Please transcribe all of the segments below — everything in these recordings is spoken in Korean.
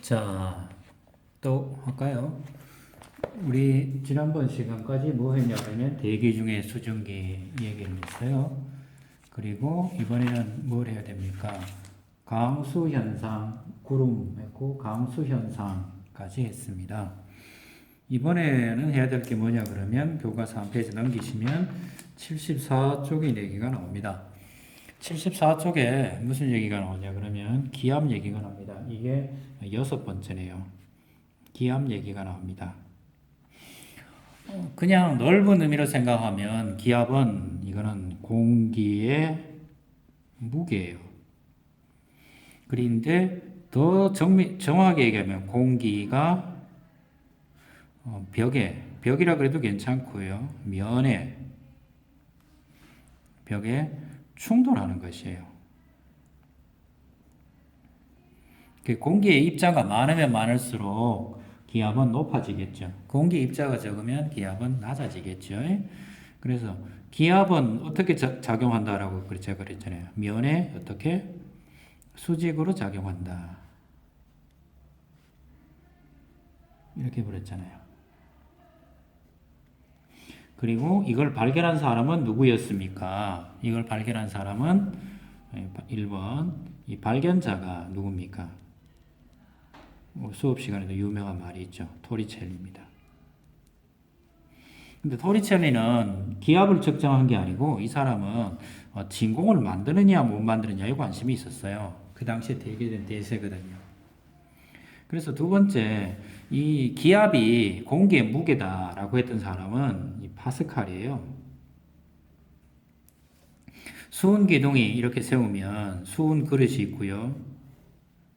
자, 또 할까요? 우리 지난번 시간까지 뭐 했냐면 대기 중에 수증기 얘기를 했어요. 그리고 이번에는 뭘 해야 됩니까? 강수 현상, 구름 했고 강수 현상까지 했습니다. 이번에는 해야 될 게 뭐냐 그러면 교과서 한 페이지 넘기시면 74쪽의 얘기가 나옵니다. 74쪽에 무슨 얘기가 나오냐 그러면 기압 얘기가 나옵니다. 이게 여섯 번째네요. 기압 얘기가 나옵니다. 어, 그냥 넓은 의미로 생각하면 기압은 이거는 공기의 무게예요. 그런데 더 정미, 정확하게 얘기하면 공기가 어, 벽에 벽이라 그래도 괜찮고요. 면에 벽에 충돌하는 것이에요. 그 공기의 입자가 많으면 많을수록 기압은 높아지겠죠. 공기 입자가 적으면 기압은 낮아지겠죠. 그래서 기압은 어떻게 자, 작용한다라고 제가 그랬잖아요. 면에 어떻게 수직으로 작용한다. 이렇게 그랬잖아요. 그리고 이걸 발견한 사람은 누구였습니까? 이걸 발견한 사람은 1번 이 발견자가 누굽니까? 뭐 수업 시간에도 유명한 말이 있죠. 토리첼리입니다. 근데 토리첼리는 기압을 측정한 게 아니고 이 사람은 어, 진공을 만드느냐 못 만드느냐에 관심이 있었어요. 그 당시에 대개된 대세거든요. 그래서 두 번째 이 기압이 공기의 무게다라고 했던 사람은 이 파스칼이에요. 수은 기둥이 이렇게 세우면 수은 그릇이 있고요.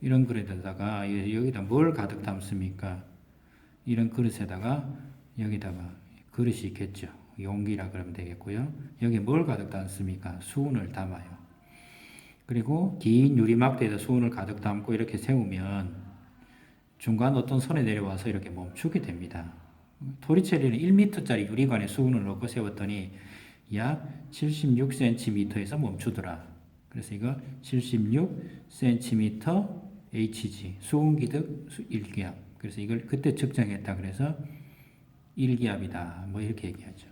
이런 그릇에다가 여기다 뭘 가득 담습니까? 이런 그릇에다가 여기다가 그릇이 있겠죠. 용기라 그러면 되겠고요. 여기 뭘 가득 담습니까? 수은을 담아요. 그리고 긴 유리막대에다 수은을 가득 담고 이렇게 세우면 중간 어떤 선에 내려와서 이렇게 멈추게 됩니다. 토리첼리는 1m짜리 유리관에 수은을 넣고 세웠더니 약 76cm에서 멈추더라. 그래서 이거 76cm Hg 수은기득 1기압. 그래서 이걸 그때 측정했다. 그래서 1기압이다. 뭐 이렇게 얘기하죠.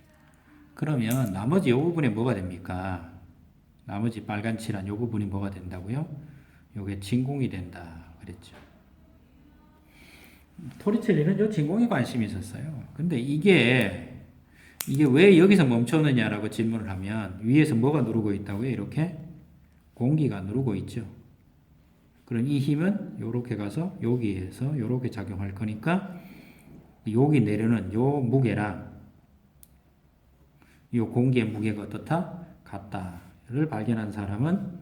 그러면 나머지 이 부분에 뭐가 됩니까? 나머지 빨간 칠한 이 부분이 뭐가 된다고요? 요게 진공이 된다. 그랬죠. 토리첼리는 요 진공에 관심이 있었어요. 근데 이게 이게 왜 여기서 멈췄느냐라고 질문을 하면 위에서 뭐가 누르고 있다고요? 이렇게 공기가 누르고 있죠. 그럼 이 힘은 요렇게 가서 여기에서 요렇게 작용할 거니까 여기 내려는 요 무게랑 요 공기의 무게가 어떻다? 같다를 발견한 사람은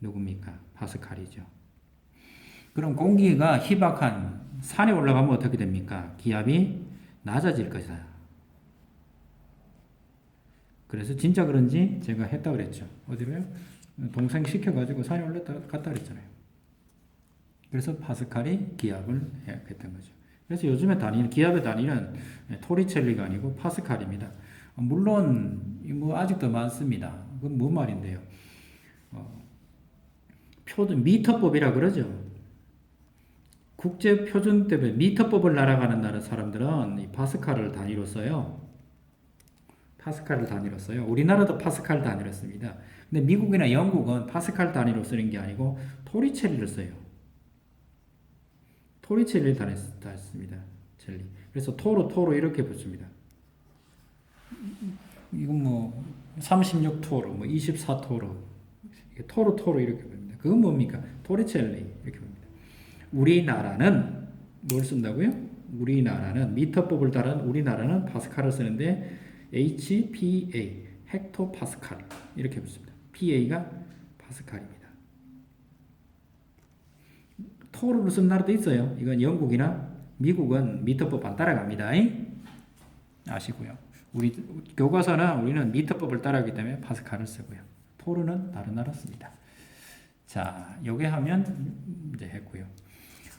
누굽니까? 파스칼이죠. 그럼 공기가 희박한 산에 올라가면 어떻게 됩니까? 기압이 낮아질 것이다. 그래서 진짜 그런지 제가 했다 그랬죠. 어디로요? 동생 시켜가지고 산에 올랐다 갔다 그랬잖아요. 그래서 파스칼이 기압을 했던 거죠. 그래서 요즘에 단위는 기압의 단위는 토리첼리가 아니고 파스칼입니다. 물론 뭐 아직도 많습니다. 그건 뭔 말인데요? 어, 표준 미터법이라 그러죠. 국제 표준 때문에 미터법을 날아가는 나라 사람들은 이 파스칼을 단위로 써요. 파스칼을 단위로 써요. 우리나라도 파스칼 단위로 씁니다. 근데 미국이나 영국은 파스칼 단위로 쓰는 게 아니고 토리첼리를 써요. 토리첼리를 단위 씁니다. 첼리. 그래서 토로 토로 이렇게 붙습니다. 이건 뭐 36토로, 뭐 24토로, 토로 토로 이렇게 봅니다. 그건 뭡니까? 토리첼리 이렇게 봅니다. 우리나라는 뭘 쓴다고요? 우리나라는 미터법을 따른 우리나라는 파스칼을 쓰는데 HPA 헥토 파스칼 이렇게 붙습니다. PA가 파스칼입니다. 토르를 쓴 나라도 있어요. 이건 영국이나 미국은 미터법 안 따라갑니다. 아시고요. 우리 교과서는 우리는 미터법을 따라하기 때문에 파스칼을 쓰고요. 토르는 다른 나라 씁니다. 자, 요게 하면 이제 했고요.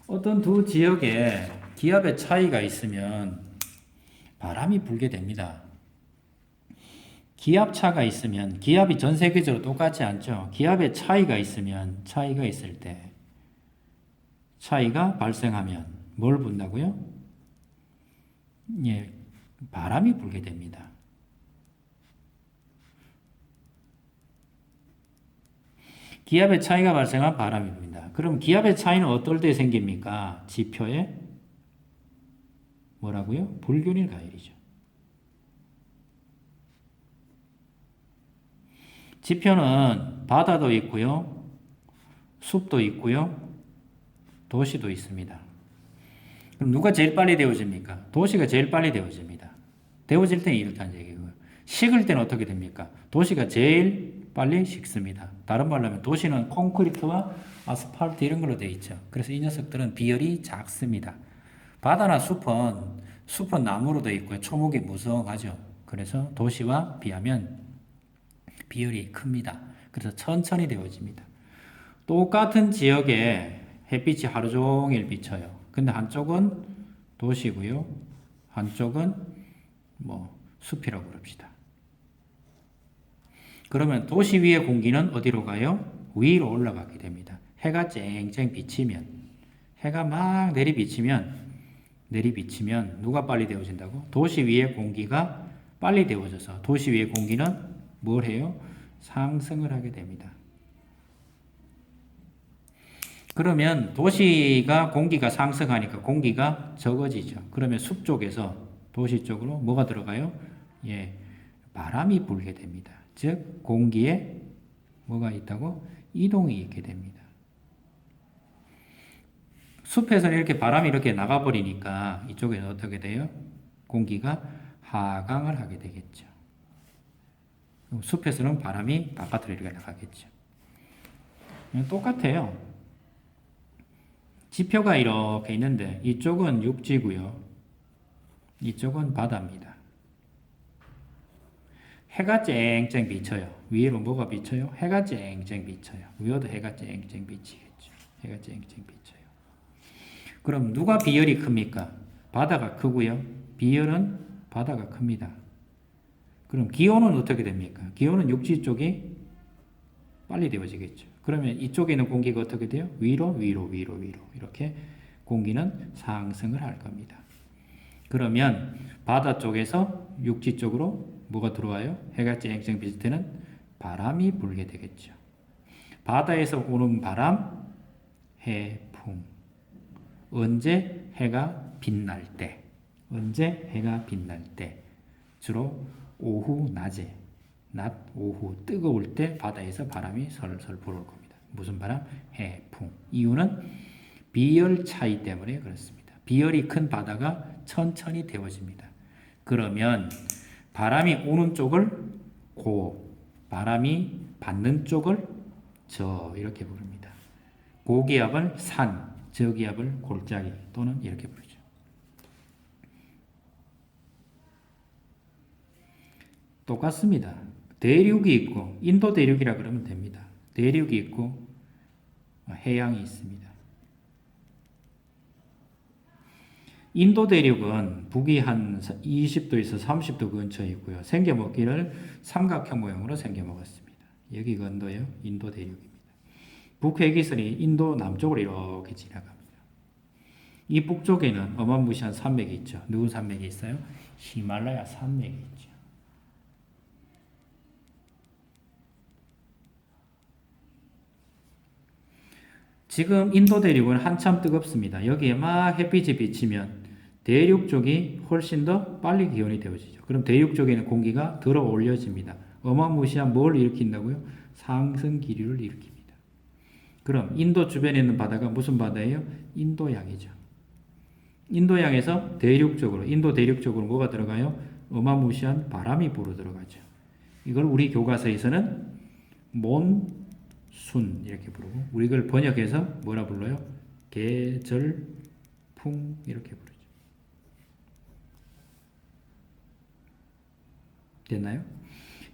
어떤 두 지역에 기압의 차이가 있으면 바람이 불게 됩니다. 기압 차가 있으면 기압이 전 세계적으로 똑같지 않죠. 기압의 차이가 있으면 차이가 있을 때 차이가 발생하면 뭘 분다고요? 예, 바람이 불게 됩니다. 기압의 차이가 발생한 바람이 붑니다. 그럼 기압의 차이는 어떨 때 생깁니까? 지표에 뭐라고요? 불균일 가열이죠. 지표는 바다도 있고요. 숲도 있고요. 도시도 있습니다. 그럼 누가 제일 빨리 데워집니까? 도시가 제일 빨리 데워집니다. 데워질 때는 이렇다는 얘기고요. 식을 때는 어떻게 됩니까? 도시가 제일 빨리 식습니다. 다른 말로 하면 도시는 콘크리트와 아스팔트 이런 걸로 되어 있죠. 그래서 이 녀석들은 비열이 작습니다. 바다나 숲은 숲은 나무로 되어 있고요. 초목이 무성하죠. 그래서 도시와 비하면 비율이 큽니다. 그래서 천천히 데워집니다. 똑같은 지역에 햇빛이 하루 종일 비쳐요. 근데 한쪽은 도시고요. 한쪽은 뭐 숲이라고 그럽시다. 그러면 도시 위의 공기는 어디로 가요? 위로 올라가게 됩니다. 해가 쨍쨍 비치면 해가 막 내리 비치면 내리 비치면 누가 빨리 데워진다고? 도시 위의 공기가 빨리 데워져서 도시 위의 공기는 뭘 해요? 상승을 하게 됩니다. 그러면 도시가 공기가 상승하니까 공기가 적어지죠. 그러면 숲 쪽에서 도시 쪽으로 뭐가 들어가요? 예, 바람이 불게 됩니다. 즉 공기에 뭐가 있다고 이동이 있게 됩니다. 숲에서는 이렇게 바람이 이렇게 나가버리니까 이쪽에는 어떻게 돼요? 공기가 하강을 하게 되겠죠. 숲에서는 바람이 바깥으로 이렇게 나가겠죠. 똑같아요. 지표가 이렇게 있는데 이쪽은 육지고요. 이쪽은 바다입니다. 해가 쨍쨍 비쳐요. 위로 뭐가 비쳐요? 해가 쨍쨍 비쳐요. 위에도 해가 쨍쨍 비치겠죠. 해가 쨍쨍 비쳐요. 그럼 누가 비열이 큽니까? 바다가 크고요. 비열은 바다가 큽니다. 그럼 기온은 어떻게 됩니까? 기온은 육지 쪽이 빨리 되어지겠죠. 그러면 이쪽에 있는 공기가 어떻게 돼요? 위로, 위로, 위로, 위로. 이렇게 공기는 상승을 할 겁니다. 그러면 바다 쪽에서 육지 쪽으로 뭐가 들어와요? 해가 쨍쨍 비칠 때는 바람이 불게 되겠죠. 바다에서 오는 바람, 해풍. 언제 해가 빛날 때. 언제 해가 빛날 때. 주로 오후, 낮에, 낮, 오후, 뜨거울 때 바다에서 바람이 설설 불을 겁니다. 무슨 바람? 해풍. 이유는 비열 차이 때문에 그렇습니다. 비열이 큰 바다가 천천히 데워집니다. 그러면 바람이 오는 쪽을 고, 바람이 받는 쪽을 저 이렇게 부릅니다. 고기압을 산, 저기압을 골짜기 또는 이렇게 부르죠. 똑같습니다. 대륙이 있고 인도 대륙이라 그러면 됩니다. 대륙이 있고 해양이 있습니다. 인도 대륙은 북위 한 20도에서 30도 근처에 있고요. 생겨먹기를 삼각형 모양으로 생겨먹었습니다. 여기가 인도요. 인도 대륙입니다. 북회기선이 인도 남쪽으로 이렇게 지나갑니다. 이 북쪽에는 어마무시한 산맥이 있죠. 누구 산맥이 있어요? 히말라야 산맥이 있죠. 지금 인도 대륙은 한참 뜨겁습니다. 여기에 막 햇빛이 비치면 대륙 쪽이 훨씬 더 빨리 기온이 되어지죠. 그럼 대륙 쪽에는 공기가 들어 올려집니다. 어마무시한 뭘 일으킨다고요? 상승 기류를 일으킵니다. 그럼 인도 주변에 있는 바다가 무슨 바다예요? 인도양이죠. 인도양에서 대륙 쪽으로, 인도 대륙 쪽으로 뭐가 들어가요? 어마무시한 바람이 불어 들어가죠. 이걸 우리 교과서에서는 몬순 이렇게 부르고 우리 걸 번역해서 뭐라 불러요? 계절풍 이렇게 부르죠. 됐나요?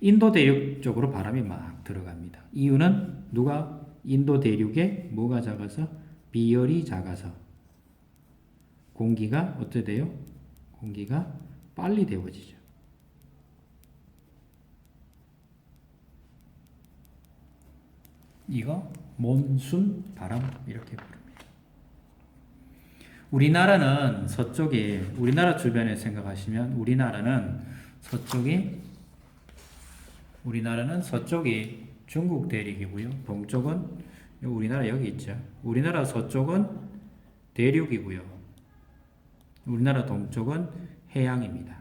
인도 대륙 쪽으로 바람이 막 들어갑니다. 이유는 누가 인도 대륙에 뭐가 작아서 비열이 작아서 공기가 어떻게 돼요? 공기가 빨리 데워지죠. 이거 몬순 바람 이렇게 부릅니다. 우리나라는 서쪽이 우리나라 주변에 생각하시면 우리나라는 서쪽이 우리나라는 서쪽이 중국 대륙이고요. 동쪽은 우리나라 여기 있죠. 우리나라 서쪽은 대륙이고요. 우리나라 동쪽은 해양입니다.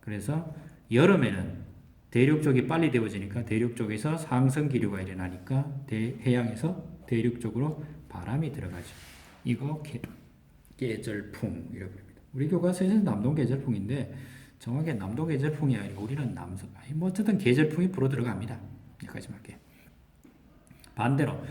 그래서 여름에는 대륙 쪽이 빨리 데워지니까 대륙 쪽에서 상승 기류가 일어나니까 대, 해양에서 대륙 쪽으로 바람이 들어가죠. 이거 계, 계절풍 이라고 합니다. 우리 교과서에서는 남동 계절풍인데 정확히 남동 계절풍이 아니고 우리는 남서 뭐 어쨌든 계절풍이 불어 들어갑니다. 여기까지 할게요. 반대로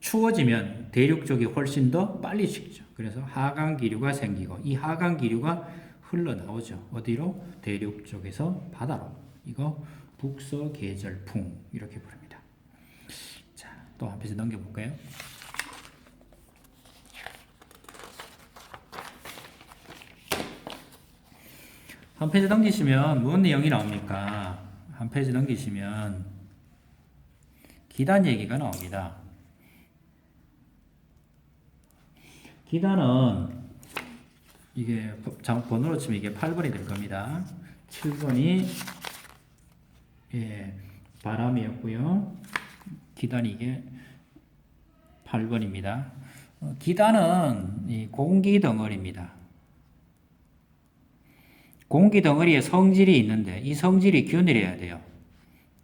추워지면 대륙 쪽이 훨씬 더 빨리 식죠. 그래서 하강 기류가 생기고 이 하강 기류가 흘러나오죠. 어디로? 대륙 쪽에서 바다로. 이거 북서 계절풍 이렇게 부릅니다. 자, 또 한 페이지 넘겨 볼까요? 한 페이지 넘기시면 무슨 내용이 나옵니까? 한 페이지 넘기시면 기단 얘기가 나옵니다. 기단은 이게 장- 번호로 치면 이게 8번이 될 겁니다. 7번이 예, 바람이었고요. 기단이 이게 8번입니다. 어, 기단은 이 공기 덩어리입니다. 공기 덩어리에 성질이 있는데 이 성질이 균일해야 돼요.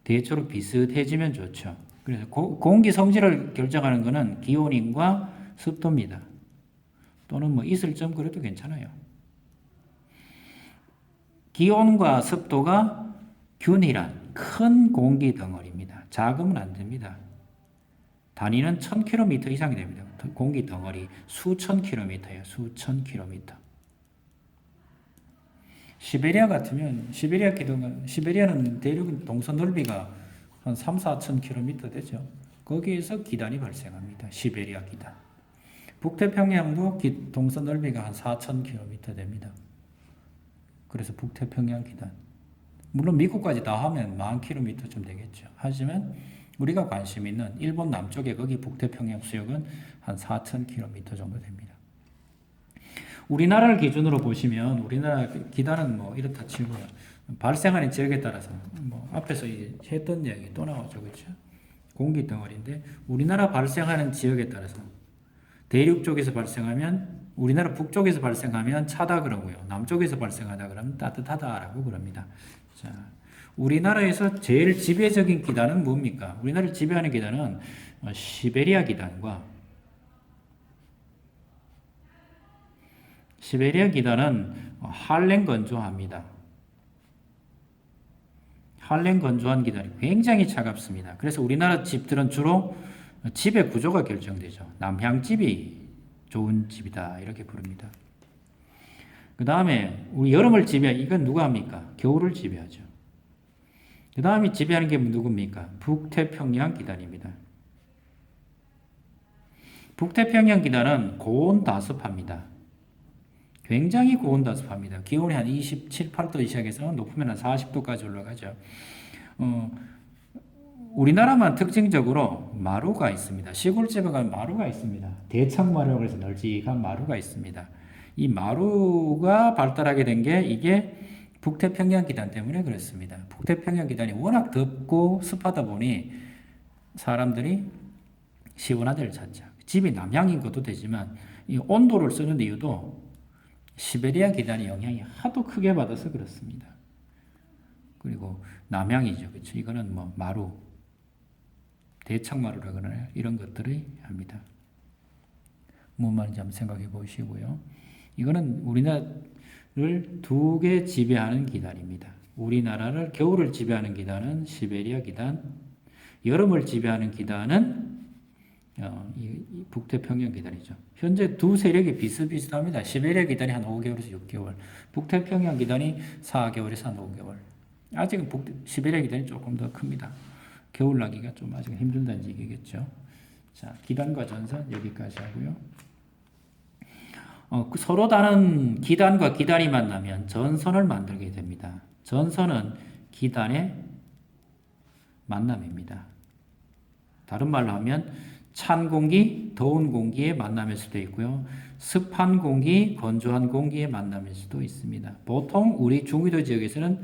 대초록 비슷해지면 좋죠. 그래서 고, 공기 성질을 결정하는 것은 기온인과 습도입니다. 또는 뭐 있을 점 그래도 괜찮아요. 기온과 습도가 균일한 큰 공기 덩어리입니다. 작으면 안 됩니다. 단위는 1000km 이상이 됩니다. 공기 덩어리 수천 킬로미터예요. 수천 킬로미터. 시베리아 같으면 시베리아 기둥은 시베리아는 대륙 동서 넓이가 한 3, 4천 킬로미터 되죠. 거기에서 기단이 발생합니다. 시베리아 기단. 북태평양도 기, 동서 넓이가 한 4천 킬로미터 됩니다. 그래서 북태평양 기단. 물론 미국까지 다 하면 만 킬로미터 좀 되겠죠. 하지만 우리가 관심 있는 일본 남쪽에 거기 북태평양 수역은 한 4천 킬로미터 정도 됩니다. 우리나라를 기준으로 보시면 우리나라 기단은 뭐 이렇다 치고요. 발생하는 지역에 따라서 뭐 앞에서 했던 이야기 또 나오죠. 그렇죠? 공기 덩어리인데 우리나라 발생하는 지역에 따라서 대륙 쪽에서 발생하면 우리나라 북쪽에서 발생하면 차다 그러고요. 남쪽에서 발생하다 그러면 따뜻하다라고 그럽니다. 자, 우리나라에서 제일 지배적인 기단은 뭡니까? 우리나라를 지배하는 기단은 어, 시베리아 기단과 시베리아 기단은 한랭 건조합니다. 한랭 건조한 기단이 굉장히 차갑습니다. 그래서 우리나라 집들은 주로 집의 구조가 결정되죠. 남향집이 좋은 집이다 이렇게 부릅니다. 그 다음에 우리 여름을 지배 이건 누가 합니까? 겨울을 지배하죠. 그 다음에 지배하는 게 누굽니까? 북태평양 기단입니다. 북태평양 기단은 고온 다습합니다. 굉장히 고온다습합니다. 기온이 한 27, 8도 시작해서 높으면 한 40도까지 올라가죠. 어, 우리나라만 특징적으로 마루가 있습니다. 시골집에 가면 마루가 있습니다. 대창마루라고 해서 널찍한 마루가 있습니다. 이 마루가 발달하게 된 게 이게 북태평양 기단 때문에 그렇습니다. 북태평양 기단이 워낙 덥고 습하다 보니 사람들이 시원한 데를 찾죠. 집이 남향인 것도 되지만 이 온도를 쓰는 이유도 시베리아 기단의 영향이 하도 크게 받아서 그렇습니다. 그리고 남향이죠. 그렇죠? 이거는 뭐 마루, 대창마루라 그러나요? 이런 것들이 합니다. 뭔 말인지 한번 생각해 보시고요. 이거는 우리나라를 두 개 지배하는 기단입니다. 우리나라를 겨울을 지배하는 기단은 시베리아 기단, 여름을 지배하는 기단은 북태평양 기단이죠. 현재 두 세력이 비슷비슷합니다. 시베리아 기단이 한 5개월에서 6개월, 북태평양 기단이 4개월에서 한 5개월. 아직은 북, 시베리아 기단이 조금 더 큽니다. 겨울 나기가 좀 아직 힘들다는 얘기겠죠. 자, 기단과 전선 여기까지 하고요. 어, 그 서로 다른 기단과 기단이 만나면 전선을 만들게 됩니다. 전선은 기단의 만남입니다. 다른 말로 하면 찬 공기, 더운 공기의 만남일 수도 있고요. 습한 공기, 건조한 공기의 만남일 수도 있습니다. 보통 우리 중위도 지역에서는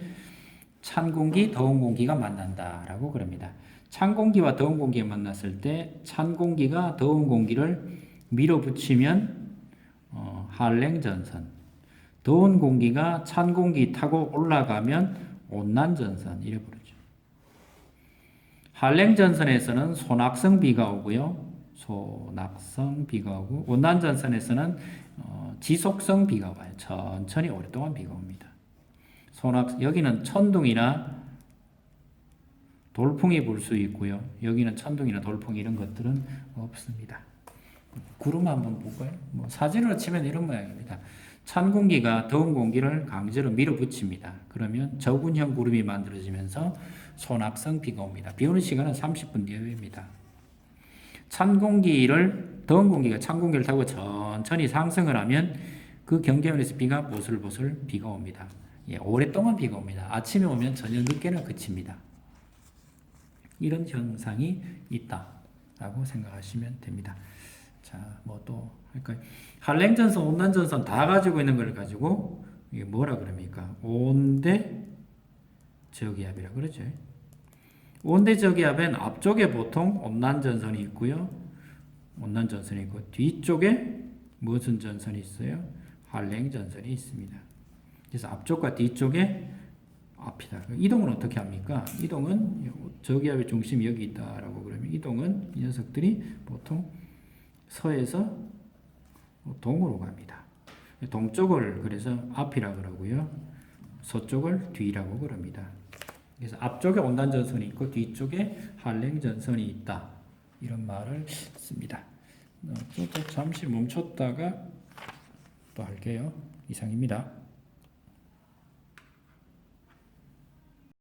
찬 공기, 더운 공기가 만난다라고 그럽니다. 찬 공기와 더운 공기가 만났을 때 찬 공기가 더운 공기를 밀어붙이면 어, 할랭 전선, 더운 공기가 찬 공기 타고 올라가면 온난 전선 이래 부르죠. 할랭 전선에서는 소낙성 비가 오고요. 소낙성 비가 오고 온난 전선에서는 어, 지속성 비가 와요. 천천히 오랫동안 비가 옵니다. 소낙 여기는 천둥이나 돌풍이 불 수 있고요. 여기는 천둥이나 돌풍 이런 것들은 없습니다. 구름 한번 볼까요? 뭐 사진으로 치면 이런 모양입니다. 찬 공기가 더운 공기를 강제로 밀어붙입니다. 그러면 저군형 구름이 만들어지면서 소낙성 비가 옵니다. 비 오는 시간은 30분 이후입니다. 찬 공기를 더운 공기가 찬 공기를 타고 천천히 상승을 하면 그 경계면에서 비가 보슬보슬 비가 옵니다. 예, 오랫동안 비가 옵니다. 아침에 오면 저녁 늦게는 그칩니다. 이런 현상이 있다라고 생각하시면 됩니다. 자, 뭐 또 할까요? 한랭전선, 온난전선 다 가지고 있는 걸 가지고 이게 뭐라 그럽니까? 온대 저기압이라 그러죠. 온대 저기압엔 앞쪽에 보통 온난 전선이 있고요. 온난 전선이 있고 뒤쪽에 무슨 전선이 있어요? 한랭 전선이 있습니다. 그래서 앞쪽과 뒤쪽에 앞이다. 이동은 어떻게 합니까? 이동은 저기압의 중심이 여기 있다라고 그러면 이동은 이 녀석들이 보통 서에서 동으로 갑니다. 동쪽을 그래서 앞이라 그러고요. 서쪽을 뒤라고 그럽니다. 그래서 앞쪽에 온난 전선이 있고 뒤쪽에 한랭 전선이 있다. 이런 말을 씁니다. 어, 잠시 멈췄다가 또 할게요. 이상입니다.